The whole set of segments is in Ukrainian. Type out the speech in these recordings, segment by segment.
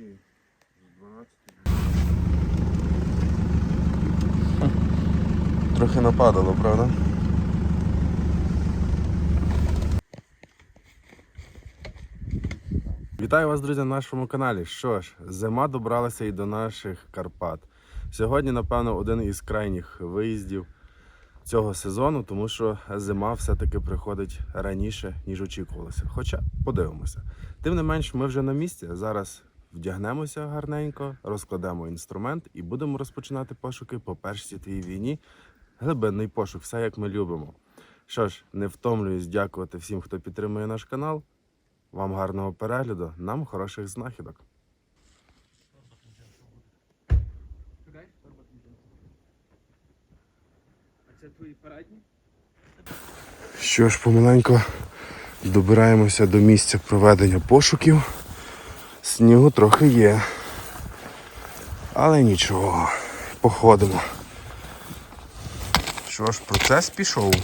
вночі з 12. Трохи нападало, правда? Вітаю вас, друзі, на нашому каналі. Що ж, зима добралася і до наших Карпат. Сьогодні, напевно, один із крайніх виїздів цього сезону, тому що зима все-таки приходить раніше, ніж очікувалося. Хоча подивимося. Тим не менш, ми вже на місці. Зараз вдягнемося гарненько, розкладемо інструмент і будемо розпочинати пошуки по першій світовій війні. Глибинний пошук, все як ми любимо. Що ж, не втомлююсь дякувати всім, хто підтримує наш канал. Вам гарного перегляду, нам хороших знахідок. Що ж, помаленьку добираємося до місця проведення пошуків. Снігу трохи є. Але нічого, походимо. Що ж, процес пішов.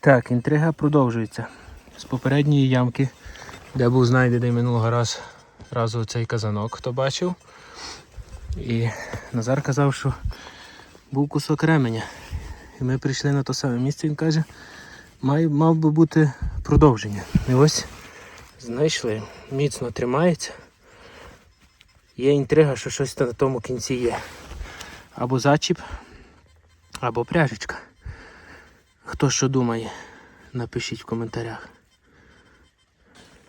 Так, інтрига продовжується. З попередньої ямки, де був знайдений минулого раз, разу цей казанок, хто бачив. І Назар казав, що був кусок ременя. І ми прийшли на те саме місце, він каже, має, мав би бути продовження. І ось знайшли. Міцно тримається. Є інтрига, що щось на тому кінці є. Або зачіп, або пряжечка. Хто що думає, напишіть в коментарях.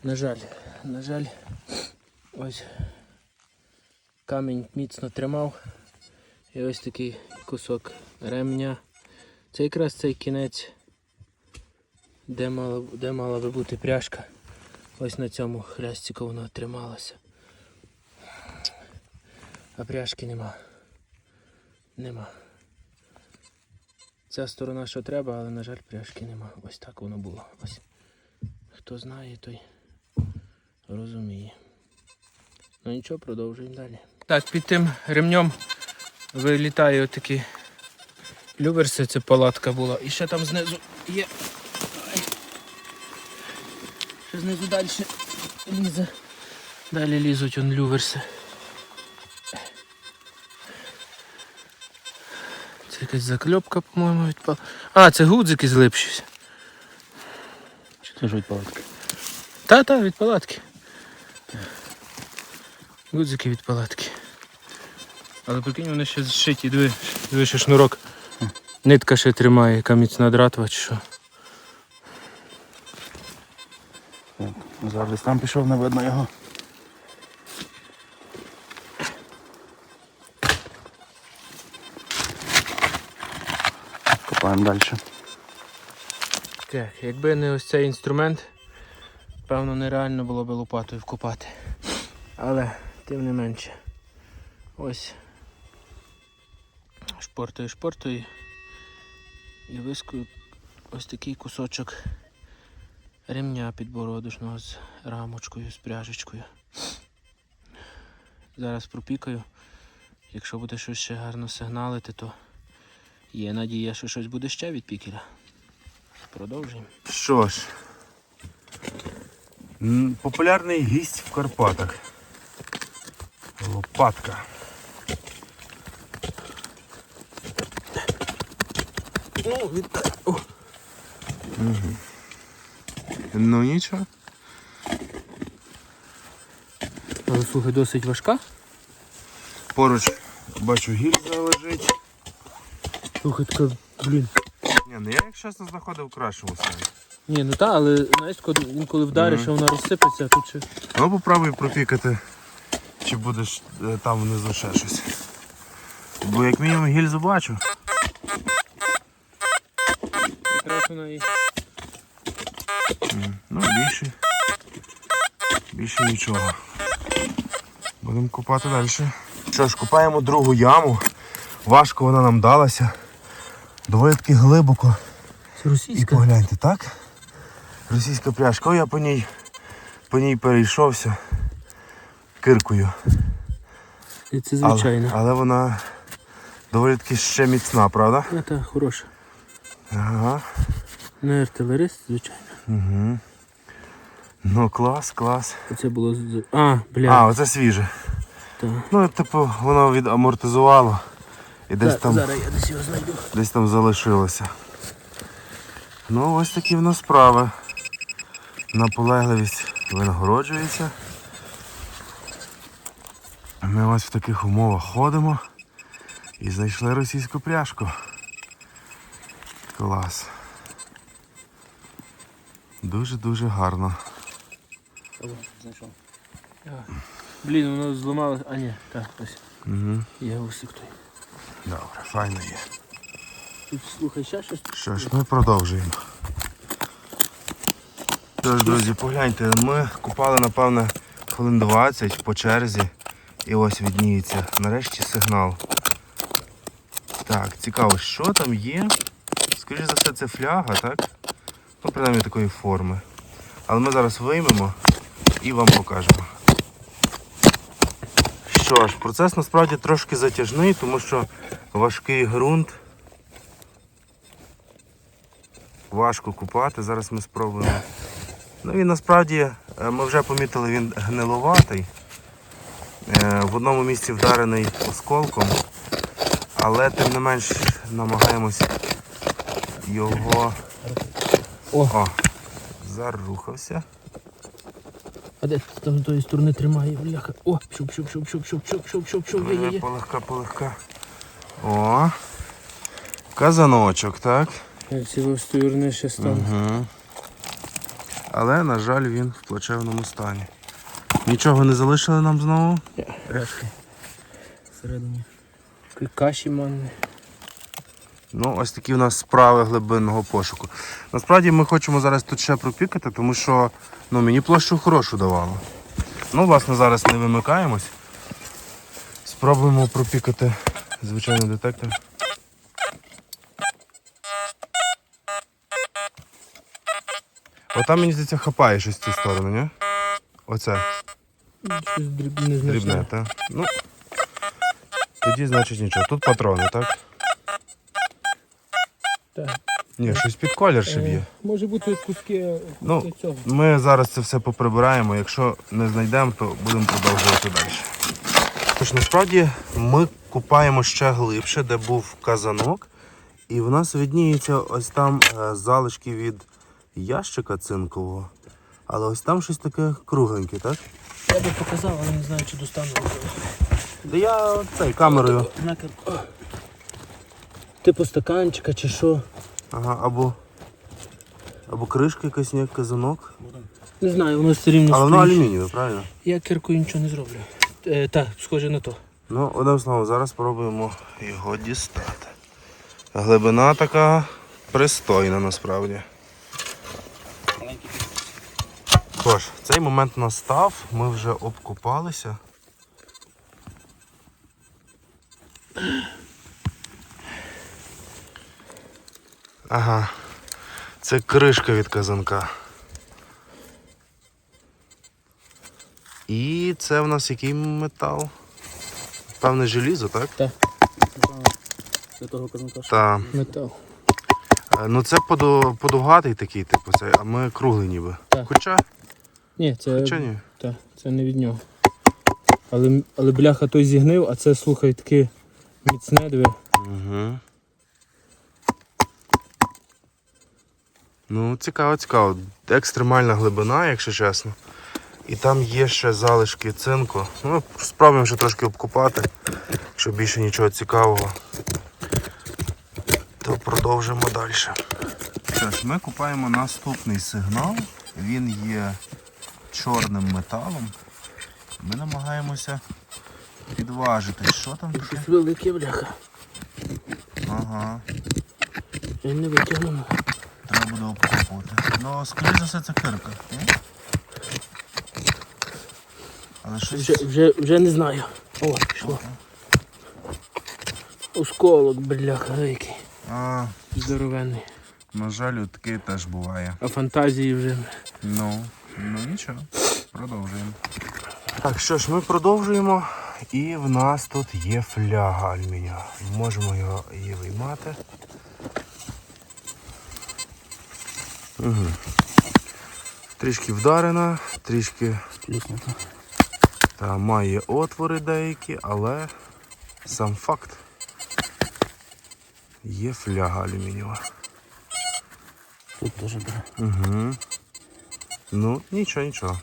На жаль, на жаль, ось камінь міцно тримав. І ось такий кусок ремня. Це якраз цей кінець, де мала, де мала би бути пряжка. Ось на цьому хрестику вона трималася. А пряжки нема. Нема. Ця сторона що треба, але на жаль пряжки нема. Ось так воно було. Ось. Хто знає, той розуміє. Ну нічого, продовжуємо далі. Так, під тим ремнем вилітає отакі люверси, це палатка була. І ще там знизу є. Ще знизу далі лізе. Далі лізуть он люверси. Це якась закльопка, по-моєму, відпала. А, це гудзики злипшись. Чи теж від палатки? Та, та, від палатки. Гудзики від палатки. Але прикинь, вони ще зшиті, диви, диви, ще шнурок. Нитка ще тримає, яка міцна дратва чи що. Так. Назар там пішов, не видно його. Копаємо далі. Так, якби не ось цей інструмент, певно нереально було б лопатою вкопати. Але тим не менше. Ось шпортою шпортою і вискую ось такий кусочок ремня підбородочного з рамочкою, з пряжечкою. Зараз пропікаю. Якщо буде щось ще гарно сигналити, то є надія, що щось буде ще від пікера. Продовжуємо. Що ж, популярний гість в Карпатах. Лопатка. Ну, від... О, Ну нічого. але слухай, досить важка. Поруч бачу гільза лежить. Слухай, така, блін. Ні, ну я як чесно знаходив кращому стані. Ні, ну та, але знаєш, коли інколи вдариш, а вона розсипеться, а тут ще. Ну попробуй пропікати, чи будеш е, там внизу ще щось. Бо як мінімум гільзу бачу. Якраз вона і. Ну більше. Більше нічого. Будемо копати далі. Що ж, копаємо другу яму. Важко вона нам далася. Доволі таки глибоко. Це І російська. погляньте, так? Російська пляшка. О, я по ній, по ній перейшовся киркою. І Це звичайно. але вона Доволі таки ще міцна, правда? А, так, хороша. Ага. Не артилерист, звичайно. Угу. Ну, клас, клас. Оце було. А, бля. А, оце свіже. так. Ну, типу, воно відамортизувало і десь Так, там, Зараз я десь його знайду. десь там залишилося. Ну, ось такі в нас справи. Наполегливість винагороджується. Ми ось в таких умовах ходимо і знайшли російську пряжку. Клас. Дуже-дуже гарно. Знайшов. Блін, воно зламалося. А ні, так, ось. Угу. Я усик той. Добре, файно є. Тут слухай, ще щось. Що ж, ми продовжуємо. Тож, друзі, погляньте, ми купали, напевне, хвилин 20 по черзі. І ось відніється. Нарешті сигнал. Так, цікаво, що там є. Скоріше за все, це фляга, так? Ну, принаймні такої форми. Але ми зараз виймемо і вам покажемо. Що ж, процес насправді трошки затяжний, тому що важкий ґрунт. важко купати. Зараз ми спробуємо. Ну він насправді, е, ми вже помітили, він гнилуватий. Е, В одному місці вдарений осколком, але тим не менш намагаємось його. О. О, зарухався. А де там з тої сторони тримає, бляха. О, пшуп, пшуп, пшуп, пшуп, пшуп, пшуп, пшуп, пшуп, пшуп, є, є, є. Полегка, полегка. О. Казаночок, так? Ці в сторони ще стане. Угу. Але, на жаль, він в плачевному стані. Нічого не залишили нам знову. Решки. Всередині. Каші манний. Ну, ось такі у нас справи глибинного пошуку. Насправді ми хочемо зараз тут ще пропікати, тому що ну, мені площу хорошу давало. Ну, власне, зараз не вимикаємось. Спробуємо пропікати звичайний детектор. Отам, мені здається, хапає щось в цю сторону, ні? Оце. Щось дрібне Дрібне, так? Ну, тоді, значить, нічого. Тут патрони, так? Так. Ні, щось під колір ще б'є. Е, Може бути куски, Ну, цього. Ми зараз це все поприбираємо. Якщо не знайдемо, то будемо продовжувати далі. Тож насправді ми купаємо ще глибше, де був казанок, і в нас видніється ось там е, залишки від ящика цинкового. Але ось там щось таке кругленьке, так? Я би показав, але не знаю, чи достану. Да я цей камерою. Типу стаканчика чи що. Ага, або. Або кришка якась ніяк казанок. Не знаю, воно все рівно Але воно алюмінієве, правильно? Я кіркою нічого не зроблю. Е, так, схоже на то. Ну, одним словом, зараз спробуємо його дістати. Глибина така пристойна насправді. Тож, цей момент настав, ми вже обкупалися. Ага, це кришка від казанка. І це в нас який метал? Певне желізо, так? Так. Для того казанка. Так. Метал. Е, Ну це подовгатий такий, типу, це, а ми круглий ніби. Так. Хоча, Ні, це, хоча ні. так, це не від нього. Але, але бляха той зігнив, а це, слухай, таке міцне диви. Угу. Ну, цікаво, цікаво. Екстремальна глибина, якщо чесно. І там є ще залишки цинку. Ну, спробуємо ще трошки обкупати, якщо більше нічого цікавого. То продовжимо далі. Що ж, ми купаємо наступний сигнал. Він є чорним металом. Ми намагаємося підважити, що там таке. Щось велике, бляха. Ага. Я не витягну. Треба буде обкопувати. Ну, скоріше за все, це кирка. ні? Але щось. Вже, вже, вже не знаю. О, пішло. Осколок, бляха, який. А, Здоровенний. на жаль, таке теж буває. А фантазії вже. Ну, ну нічого. Продовжуємо. Так, що ж, ми продовжуємо. і в нас тут є фляга алюмінієва. Можемо його її виймати. Угу. Трішки вдарена, трішки та має отвори деякі, але сам факт є фляга алюмінієва. Тут теж бере. Угу. Ну, нічого, нічого.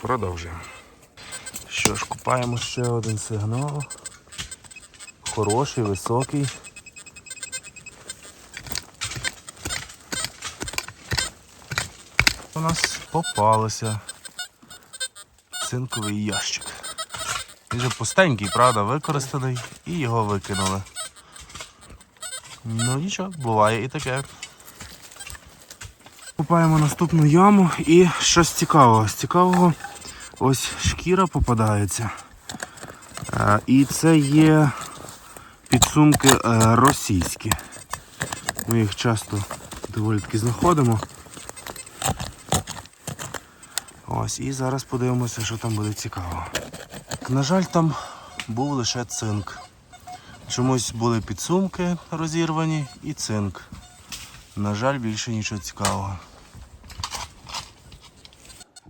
Продовжуємо. Що ж, купаємо ще один сигнал. Хороший, високий. У нас попалося цинковий ящик. Він же пустенький, правда, використаний і його викинули. Ну нічого, буває і таке. Купаємо наступну яму і щось цікавого. З цікавого ось шкіра попадається. Е, І це є підсумки е, російські. Ми їх часто доволі таки знаходимо. Ось, і зараз подивимося, що там буде цікаво. На жаль, там був лише цинк. Чомусь були підсумки розірвані і цинк. На жаль, більше нічого цікавого.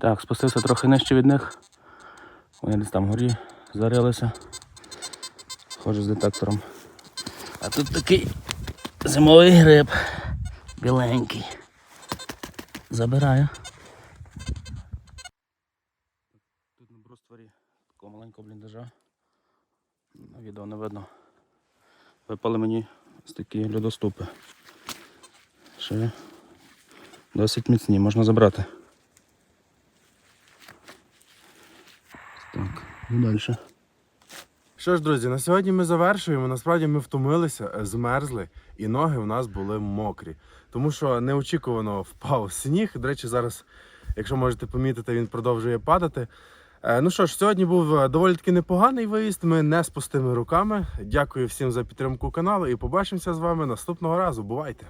Так, спустився трохи нижче від них. Вони десь там вгорі зарилися. Ходжу з детектором. А тут такий зимовий гриб. Біленький. Забираю. Тут на брустворі такого маленького бліндажа. На відео не видно. Випали мені ось такі льодоступи. Ще досить міцні, можна забрати. Так, ну далі. Що ж, друзі, на сьогодні ми завершуємо. Насправді ми втомилися, е, змерзли, і ноги у нас були мокрі. Тому що неочікувано впав сніг. До речі, зараз, якщо можете помітити, він продовжує падати. Е, Ну що ж, сьогодні був е, доволі таки непоганий виїзд. Ми не з пустими руками. Дякую всім за підтримку каналу і побачимося з вами наступного разу. Бувайте!